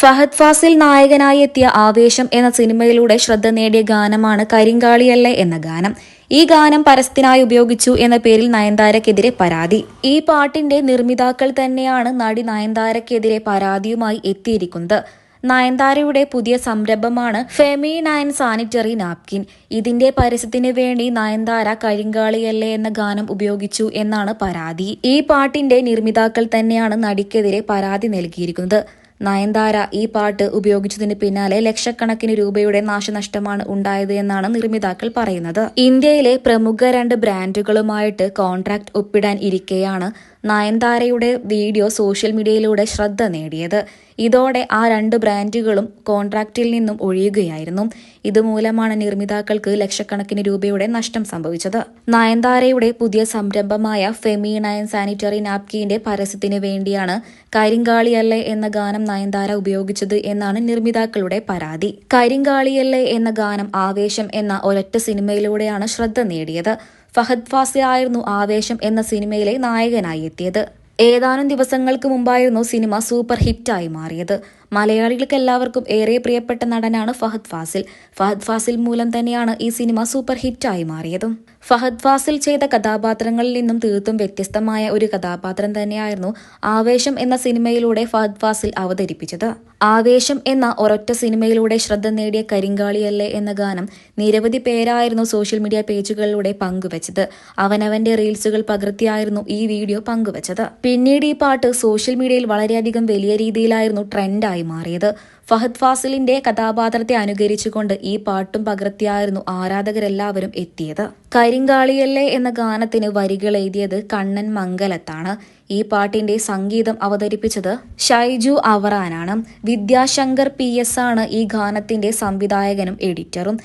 ഫഹദ് ഫാസിൽ നായകനായി എത്തിയ ആവേശം എന്ന സിനിമയിലൂടെ ശ്രദ്ധ നേടിയ ഗാനമാണ് കരിങ്കാളിയല്ലേ എന്ന ഗാനം. ഈ ഗാനം പരസ്യത്തിനായി ഉപയോഗിച്ചു എന്ന പേരിൽ നയൻതാരക്കെതിരെ പരാതി. ഈ പാട്ടിന്റെ നിർമ്മിതാക്കൾ തന്നെയാണ് നടി നയൻതാരക്കെതിരെ പരാതിയുമായി എത്തിയിരിക്കുന്നത്. നയൻതാരയുടെ പുതിയ സംരംഭമാണ് ഫെമി നയൻ സാനിറ്ററി നാപ്കിൻ. ഇതിന്റെ പരസ്യത്തിന് വേണ്ടി നയൻതാര കരിങ്കാളിയല്ലേ എന്ന ഗാനം ഉപയോഗിച്ചു എന്നാണ് പരാതി. ഈ പാട്ടിന്റെ നിർമ്മിതാക്കൾ തന്നെയാണ് നടിക്കെതിരെ പരാതി നൽകിയിരിക്കുന്നത്. നയൻതാര ഈ പാട്ട് ഉപയോഗിച്ചതിന് പിന്നാലെ ലക്ഷക്കണക്കിന് രൂപയുടെ നാശനഷ്ടമാണ് ഉണ്ടായത് എന്നാണ് നിർമ്മിതാക്കൾ പറയുന്നത്. ഇന്ത്യയിലെ പ്രമുഖ രണ്ട് ബ്രാൻഡുകളുമായിട്ട് കോൺട്രാക്ട് ഒപ്പിടാൻ ഇരിക്കെയാണ് നയൻതാരയുടെ വീഡിയോ സോഷ്യൽ മീഡിയയിലൂടെ ശ്രദ്ധ നേടിയത്. ഇതോടെ ആ രണ്ട് ബ്രാൻഡുകളും കോൺട്രാക്റ്റിൽ നിന്നും ഒഴിയുകയായിരുന്നു. ഇതുമൂലമാണ് നിർമ്മിതാക്കൾക്ക് ലക്ഷക്കണക്കിന് രൂപയുടെ നഷ്ടം സംഭവിച്ചത്. നയൻതാരയുടെ പുതിയ സംരംഭമായ ഫെമി നയൻ സാനിറ്ററി നാപ്കിന്റെ പരസ്യത്തിന് വേണ്ടിയാണ് കരിങ്കാളിയല്ലേ എന്ന ഗാനം നയൻതാര ഉപയോഗിച്ചത് എന്നാണ് നിർമ്മിതാക്കളുടെ പരാതി. കരിങ്കാളിയല്ലേ എന്ന ഗാനം ആവേശം എന്ന ഒരൊറ്റ സിനിമയിലൂടെയാണ് ശ്രദ്ധ നേടിയത്. ഫഹദ് ഫാസിൽ ആയിരുന്നു ആവേശം എന്ന സിനിമയിലെ നായകനായി എത്തിയത്. ഏതാനും ദിവസങ്ങൾക്ക് മുമ്പായിരുന്നു സിനിമ സൂപ്പർ ഹിറ്റായി മാറിയത്. മലയാളികൾക്ക് എല്ലാവർക്കും ഏറെ പ്രിയപ്പെട്ട നടനാണ് ഫഹദ് ഫാസിൽ. ഫഹദ് ഫാസിൽ മൂലം തന്നെയാണ് ഈ സിനിമ സൂപ്പർ ഹിറ്റായി മാറിയതും. ഫഹദ് ഫാസിൽ ചെയ്ത കഥാപാത്രങ്ങളിൽ നിന്നും തീർത്തും വ്യത്യസ്തമായ ഒരു കഥാപാത്രം തന്നെയായിരുന്നു ആവേശം എന്ന സിനിമയിലൂടെ ഫഹദ് ഫാസിൽ അവതരിപ്പിച്ചത്. ആവേശം എന്ന ഒരൊറ്റ സിനിമയിലൂടെ ശ്രദ്ധ നേടിയ കരിങ്കാളിയല്ലേ എന്ന ഗാനം നിരവധി പേരായിരുന്നു സോഷ്യൽ മീഡിയ പേജുകളിലൂടെ പങ്കുവച്ചത്. അവനവന്റെ റീൽസുകൾ പകർത്തിയായിരുന്നു ഈ വീഡിയോ പങ്കുവച്ചത്. പിന്നീട് ഈ പാട്ട് സോഷ്യൽ മീഡിയയിൽ വളരെയധികം വലിയ രീതിയിലായിരുന്നു ട്രെൻഡായി മാറിയത്. ഫഹദ് ഫാസിലിന്റെ കഥാപാത്രത്തെ അനുകരിച്ചുകൊണ്ട് ഈ പാട്ടും പകർത്തിയായിരുന്നു ആരാധകരെല്ലാവരും എത്തിയത്. കരിങ്കാളിയല്ലേ എന്ന ഗാനത്തിന് വരികൾ എഴുതിയത് കണ്ണൻ മംഗലത്താണ്. ഈ പാട്ടിന്റെ സംഗീതം അവതരിപ്പിച്ചത് ഷൈജു അവറാനാണ്. വിദ്യാശങ്കർ പി എസ് ആണ് ഈ ഗാനത്തിന്റെ സംവിധായകനും എഡിറ്ററും.